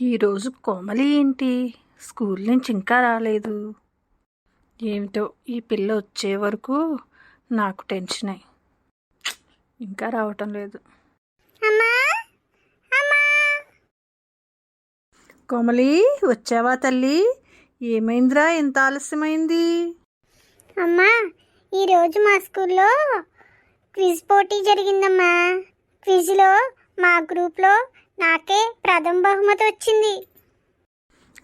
ఈరోజు కోమలి ఏంటి? స్కూల్ నుంచి ఇంకా రాలేదు. ఏమిటో ఈ పిల్ల వచ్చే వరకు నాకు టెన్షనే. ఇంకా రావటం లేదు. అమ్మా! అమ్మా! కోమలి వచ్చావా తల్లి? ఏమైందిరా? ఎంత ఆలస్యమైంది? అమ్మా ఈరోజు మా స్కూల్లో క్విజ్ పోటీ జరిగిందమ్మా. క్విజ్లో మా గ్రూప్లో నాకే ప్రథమ బహుమతి వచ్చింది.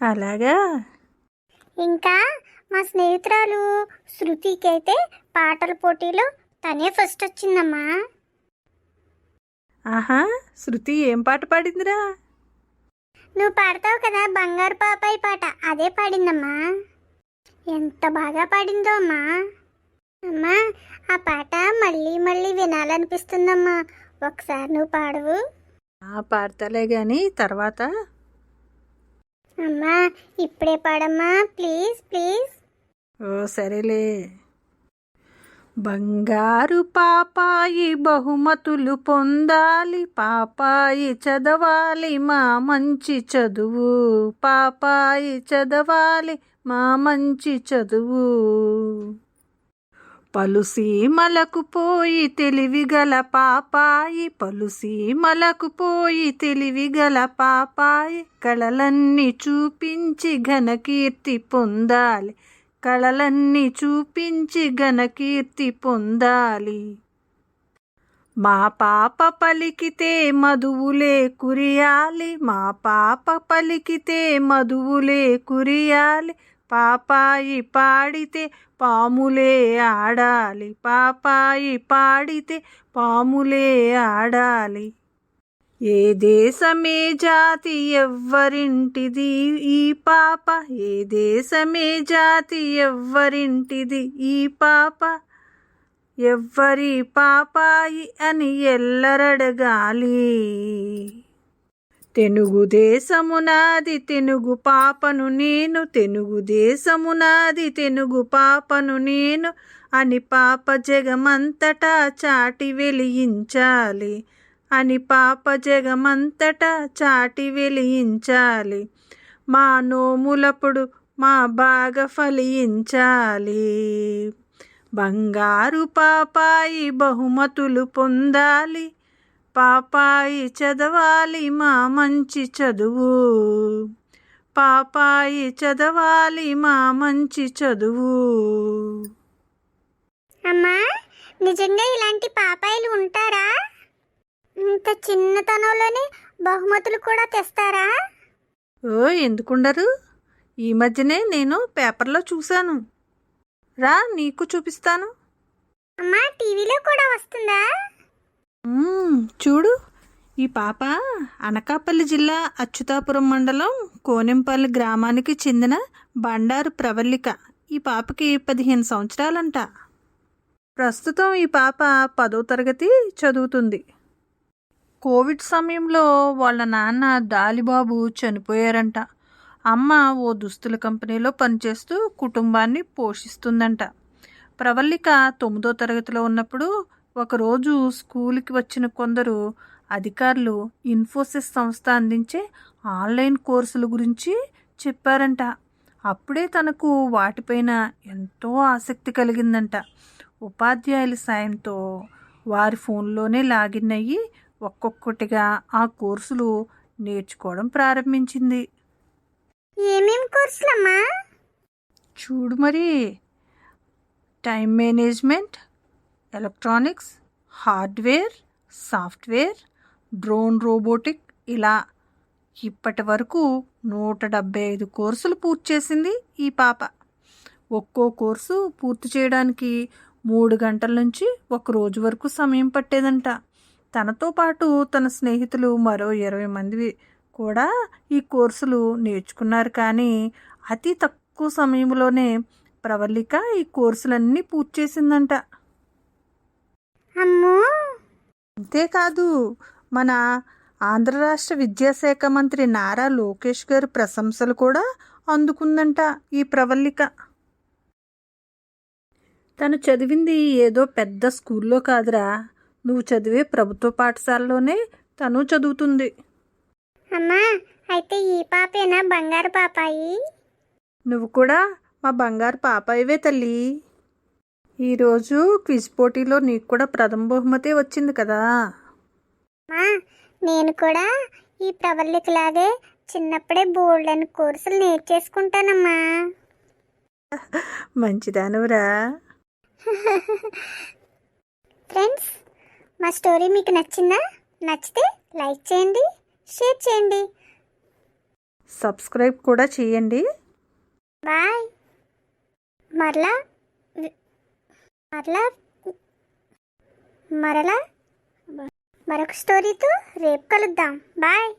అలాగా? ఇంకా మా స్నేహితురాలు శృతికి అయితే పాటల పోటీలో తనే ఫస్ట్ వచ్చిందమ్మా. ఆహా శృతి ఏం పాట పాడిందిరా? నువ్వు పాడతావు కదా బంగారు పాపాయి పాట అదే పాడిందమ్మా. ఎంత బాగా పాడిందో అమ్మా. అమ్మా ఆ పాట మళ్ళీ మళ్ళీ వినాలనిపిస్తుందమ్మా. ఒకసారి నువ్వు పాడవు. పాడతలే గాని తర్వాత. అమ్మా ఇప్పుడే పాడమ్మా ప్లీజ్ ప్లీజ్. ఓ సరేలే. బంగారు పాపాయి బహుమతులు పొందాలి పాపాయి చదవాలి మా మంచి చదువు. పాపాయి చదవాలి మా మంచి చదువు. పలుసీమలకు పోయి తెలివిగల పాపాయి పలుసీమలకు పోయి తెలివిగల పాపాయి కళలన్నీ చూపించి ఘనకీర్తి పొందాలి. కళలన్నీ చూపించి ఘనకీర్తి పొందాలి. మా పాప పలికితే మధువులే కురియాలి. మా పాప పలికితే మధువులే కురియాలి. పాపాయి పాడితే పాములే ఆడాలి. పాపాయి పాడితే పాములే ఆడాలి. ఏ దేశమే జాతి ఎవ్వరింటిది? ఈ పాప ఏ దేశమే జాతి ఎవ్వరింటిది? ఈ పాప ఎవ్వరి పాపాయి అని ఎల్లరడగాలి. తెనుగు దేశమునాది తెనుగు పాపను నేను తెనుగు దేశమునాది తెనుగు పాపను నేను అని పాప జగమంతటా చాటి వెలిగించాలి అని పాప జగమంతటా చాటి వెలిగించాలి మా నోములప్పుడు మా బాగా ఫలించాలి. బంగారు పాపాయి బహుమతులు పొందాలి. పాపాయి చదవాలి మా మంచి చదువు. పాపాయి చదవాలి మా మంచి చదువు. అమ్మా నిజంగా ఇలాంటి పాపాయిలు ఉంటారా? ఇంత చిన్నతనంలోనే బహుమతులు కూడా తెస్తారా? ఓ ఎందుకుండరు? ఈ మధ్యనే నేను పేపర్లో చూశాను. రా నీకు చూపిస్తాను. అమ్మా టీవీలో కూడా వస్తుందా? చూడు. ఈ పాప అనకాపల్లి జిల్లా అచ్యుతాపురం మండలం కోనెంపల్లి గ్రామానికి చెందిన బండారు ప్రవల్లిక. ఈ పాపకి పదిహేను సంవత్సరాలంట. ప్రస్తుతం ఈ పాప పదో తరగతి చదువుతుంది. కోవిడ్ సమయంలో వాళ్ళ నాన్న దాలిబాబు చనిపోయారంట. అమ్మ ఓ దుస్తుల కంపెనీలో పనిచేస్తూ కుటుంబాన్ని పోషిస్తుందంట. ప్రవల్లిక తొమ్మిదో తరగతిలో ఉన్నప్పుడు ఒకరోజు స్కూల్కి వచ్చిన కొందరు అధికారులు ఇన్ఫోసిస్ సంస్థ అందించే ఆన్లైన్ కోర్సుల గురించి చెప్పారంట. అప్పుడే తనకు వాటిపైన ఎంతో ఆసక్తి కలిగిందంట. ఉపాధ్యాయుల సాయంతో వారి ఫోన్లోనే లాగిన్ అయ్యి ఒక్కొక్కటిగా ఆ కోర్సులు నేర్చుకోవడం ప్రారంభించింది. ఏమేం కోర్సులమ్మా? చూడు మరి. Time management electronics hardware software drone robotic ఇలా ఇప్పటి వరకు నూట డెబ్బై ఐదు కోర్సులు పూర్తి చేసింది ఈ పాప. ఒక్కో కోర్సు పూర్తి చేయడానికి మూడు గంటల నుంచి ఒక రోజు వరకు సమయం పట్టేదంట. తనతో పాటు తన స్నేహితులు మరో ఇరవై మంది కూడా ఈ కోర్సులు నేర్చుకున్నారు కానీ అతి తక్కువ సమయంలోనే ప్రవళిక ఈ కోర్సులన్నీ పూర్తి చేసిందంట. అమ్మో! అంతేకాదు మన ఆంధ్ర రాష్ట్ర విద్యాశాఖ మంత్రి నారా లోకేష్ గారి ప్రశంసలు కూడా అందుకుందంట ఈ ప్రవల్లిక. తను చదివింది ఏదో పెద్ద స్కూల్లో కాదురా. నువ్వు చదివే ప్రభుత్వ పాఠశాలలోనే తను చదువుతుంది. అమ్మా అయితే ఈ పాపేనా బంగారు పాపాయి? నువ్వు కూడా మా బంగారు పాపాయివే తల్లి. ఈరోజు క్విజ్ పోటీలో నీకు కూడా ప్రథమ బహుమతి వచ్చింది కదా. నేను కూడా ఈ ప్రవల్లికలాగే చిన్నప్పుడే బోల్డెన్ కోర్సులు నేర్చేసుకుంటానమ్మా. మంచిదానురా ఫ్రెండ్స్ మా స్టోరీ మీకు నచ్చిందా? నచ్చితే లైక్ చేయండి షేర్ చేయండి. సబ్స్క్రైబ్ కూడా చేయండి. బాయ్. మరలా మరలా మరలా మరొక స్టోరీతో రేపు కలుద్దాం. బాయ్